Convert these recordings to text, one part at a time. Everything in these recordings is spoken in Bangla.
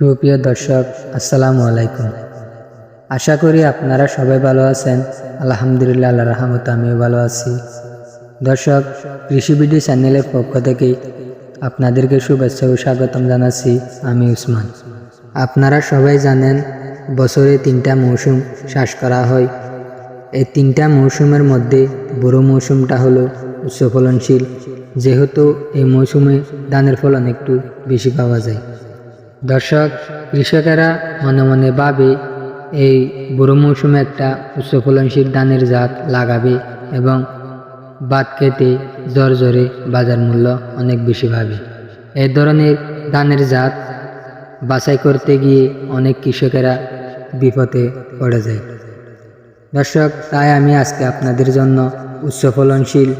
সুপ্রিয় দর্শক, আসসালামু আলাইকুম। আশা করি আপনারা সবাই ভালো আছেন। আলহামদুলিল্লাহ আল্লাহ রহমত আমিও ভালো আছি। দর্শক, কৃষি বিডি চ্যানেলের পক্ষ থেকে আপনাদেরকে শুভেচ্ছা ও স্বাগতম জানাচ্ছি আমি উসমান। আপনারা সবাই জানেন, বছরে তিনটা মৌসুম চাষ করা হয়। এই তিনটা মৌসুমের মধ্যে বড় মৌসুমটা হলো উচ্চ ফলনশীল যেহেতু এই মৌসুমে ধানের ফলন একটু বেশি পাওয়া যায়। দর্শক, কৃষকেরা মনে মনে ভাবে, এই বুড়ো মৌসুমে একটা উচ্চ ফলনশীল ধানের জাত লাগাবে এবং বাদ কেটে জ্বর জ্বরে বাজার মূল্য অনেক বেশি পাবে এই ধরনের ধানের জাত বাছাই করতে গিয়ে অনেক কৃষকেরা বিপদে পড়ে যায়। দর্শক, তাই আমি আজকে আপনাদের জন্য উচ্চ ফলনশীল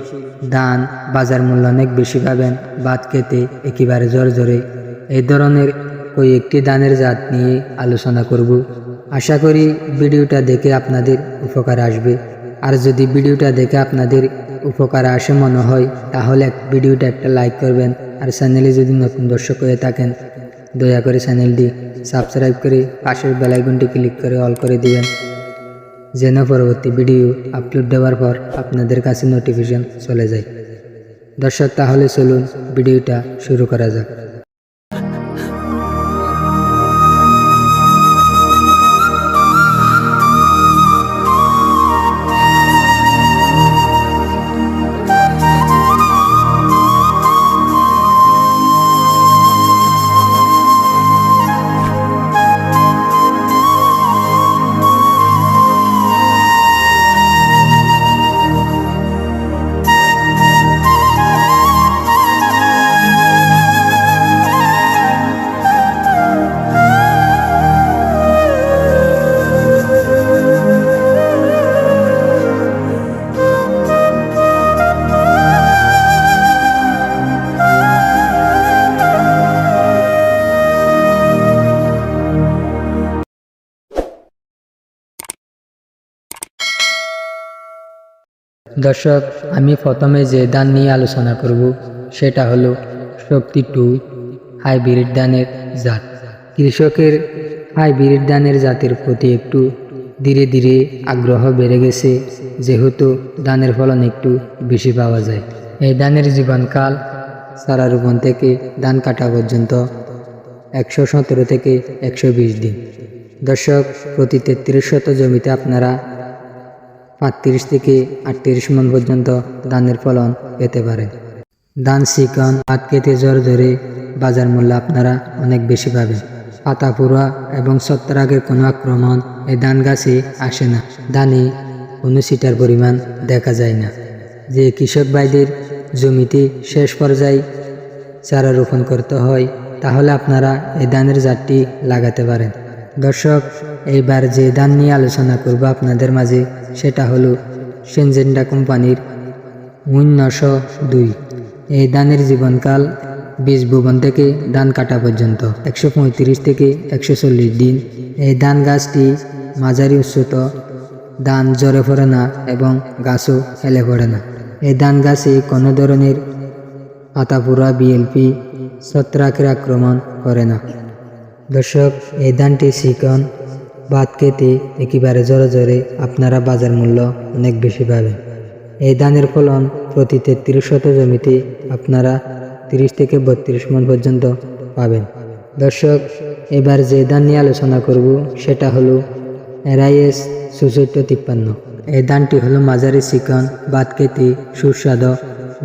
ধান বাজার মূল্য অনেক বেশি পাবেন বাদ খেতে একেবারে জ্বর জ্বরে এই ধরনের ওই একটি দানের জাত নিয়ে আলোচনা করব। আশা করি ভিডিওটা দেখে আপনাদের উপকার আসবে। আর যদি ভিডিওটা দেখে আপনাদের উপকার আসে মনে হয়, তাহলে এক- ভিডিওটা একটা লাইক করবেন। আর চ্যানেলে যদি নতুন দর্শক হয়ে থাকেন, দয়া করে চ্যানেলটি সাবস্ক্রাইব করে পাশের বেলাইকনটি ক্লিক করে অল করে দিবেন। যেন পরবর্তী ভিডিও আপলোড দেওয়ার পর আপনাদের কাছে নোটিফিকেশন চলে যায়। দর্শক, তাহলে চলুন ভিডিওটা শুরু করা যাক। দর্শক, আমি প্রথমে যে ধান নিয়ে আলোচনা করব, সেটা হলো শক্তি টু হাইব্রিড ধানের জাত। কৃষকের হাইব্রিড ধানের জাতের প্রতি একটু ধীরে ধীরে আগ্রহ বেড়ে গেছে, যেহেতু ধানের ফলন একটু বেশি পাওয়া যায়। এই ধানের জীবনকাল সারা রোপণ থেকে ধান কাটা পর্যন্ত একশো সতেরো থেকে একশো বিশ দিন। দর্শক, প্রতি তেত্রিশ শত জমিতে আপনারা পাঁচত্রিশ থেকে আটত্রিশ মন পর্যন্ত ধানের ফলন পেতে পারেন ধান চিকন হাত কেটে জ্বর ধরে বাজার মূল্য আপনারা অনেক বেশি পাবেন। পাতা পুরা এবং ছত্রাকের কোনো আক্রমণ এই ধান গাছে আসে না। ধানে কোনো সিটার পরিমাণ দেখা যায় না। যে কৃষক ভাইদের জমিতে শেষ পর্যায়ে চারা রোপণ করতে হয়, তাহলে আপনারা এই ধানের জাতটি লাগাতে পারেন। দর্শক এইবার যে ধান নিয়ে আলোচনা করব আপনাদের মাঝে, সেটা হলো সেনজেন্ডা কোম্পানির উন্নশো দুই। এই ধানের জীবনকাল বীজ ভুবন থেকে ধান কাটা পর্যন্ত, একশো পঁয়ত্রিশ থেকে একশো চল্লিশ দিন। এই ধান গাছটি মাঝারি উচ্চত, ধান জ্বরে পড়ে না এবং গাছও হেলে পড়ে না। এই ধান গাছে কোনো ধরনের পাতাপুরা বিএলপি ছত্রাকের আক্রমণ করে না। দর্শক, এই ধানটি চিকন ভাত খেতে একেবারে জোরে জোরে আপনারা বাজার মূল্য অনেক বেশি পাবেন। এই ধানের ফলন প্রতি তেত্রিশ শত জমিতে আপনারা তিরিশ থেকে বত্রিশ মন পর্যন্ত পাবেন। দর্শক, এবার যে ধান নিয়ে আলোচনা করব, সেটা হলো এরাইএস সুচৈত্য তিপ্পান্ন। এই ধানটি হলো মাঝারি চিকন, ভাত খেতে সুস্বাদু,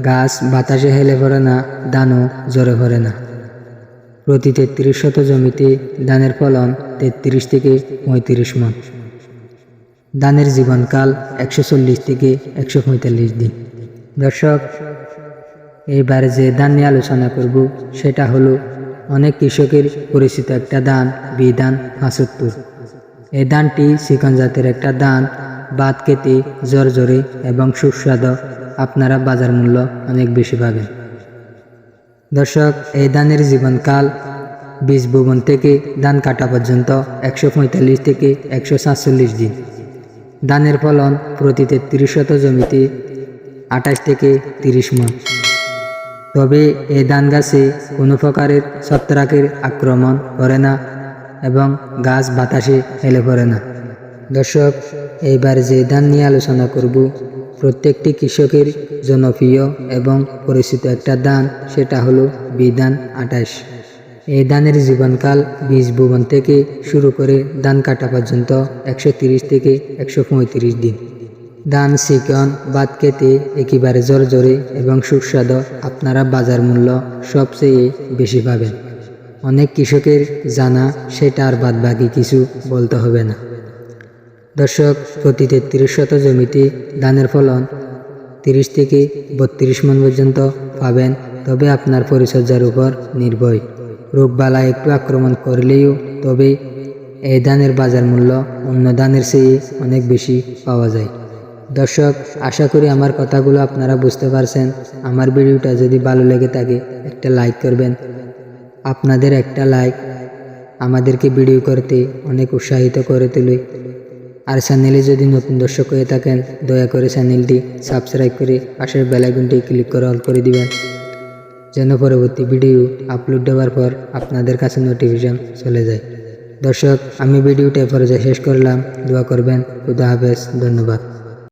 গাছ বাতাসে হেলে পড়ে না, ধানও জ্বরে ভরে না। প্রতি তেত্রিশ শত জমিতে ধানের ফলন তেত্রিশ থেকে পঁয়ত্রিশ মন। ধানের জীবনকাল একশো চল্লিশ থেকে একশো পঁয়তাল্লিশ দিন। দর্শক, এবারে যে ধান নিয়ে আলোচনা করব, সেটা হলো অনেক কৃষকের পরিচিত একটা ধান বি ধান পাঁচাত্তর। এই ধানটি চিকন জাতের একটা ধান বাদ খেতে জ্বর জ্বরে এবং সুস্বাদু। আপনারা বাজার মূল্য অনেক বেশি পাবেন। দর্শক, এই ধানের জীবনকাল বীজ ভুবন থেকে ধান কাটা পর্যন্ত একশো পঁয়তাল্লিশ থেকে একশো সাতচল্লিশ দিন। ধানের ফলন প্রতি তেত্রিশ শত জমিতে আঠাশ থেকে তিরিশ মন। তবে এই ধান গাছে কোনো প্রকারের ছত্রাকের আক্রমণ করে না এবং গাছ বাতাসে ফেলে পড়ে না। দর্শক, এইবার যে ধান নিয়ে আলোচনা করব প্রত্যেকটি কৃষকের জনপ্রিয় এবং পরিচিত একটা দান, সেটা হলো বিধান আঠাশ। এই ধানের জীবনকাল বীজ ভুবন থেকে শুরু করে ধান কাটা পর্যন্ত একশো থেকে একশো পঁয়ত্রিশ দিন। ধান, চিকন, বাদ খেতে একেবারে জোরে এবং সুস্বাদু, আপনারা বাজার মূল্য সবচেয়ে বেশি পাবেন। অনেক কৃষকের জানা, সেটা আর বাদ বাকি কিছু বলতে হবে না। দর্শক প্রতি তেত্রিশ শত জমিতে ধানের ফলন তিরিশ থেকে বত্রিশ মন পর্যন্ত পাবেন, তবে আপনার পরিচর্যার উপর নির্ভর। রোগবালা একটু আক্রমণ করলেও তবে এই ধানের বাজার মূল্য অন্য ধানের চেয়ে অনেক বেশি পাওয়া যায়। দর্শক, আশা করি আমার কথাগুলো আপনারা বুঝতে পারছেন। আমার ভিডিওটা যদি ভালো লেগে থাকে, একটা লাইক করবেন। আপনাদের একটা লাইক আমাদেরকে ভিডিও করতে অনেক উৎসাহিত করে তোলে। আর চ্যানেলে যদি নতুন দর্শক হয়ে থাকেন, দয়া করে চ্যানেলটি সাবস্ক্রাইব করে পাশের বেলাইকনটি ক্লিক করে অল করে দিবেন। যেন পরবর্তী ভিডিও আপলোড দেওয়ার পর আপনাদের কাছে নোটিফিকেশন চলে যায়। দর্শক, আমি ভিডিওটা পর্যায়ে শেষ করলাম। দোয়া করবেন। খুদা হাফেজ। ধন্যবাদ।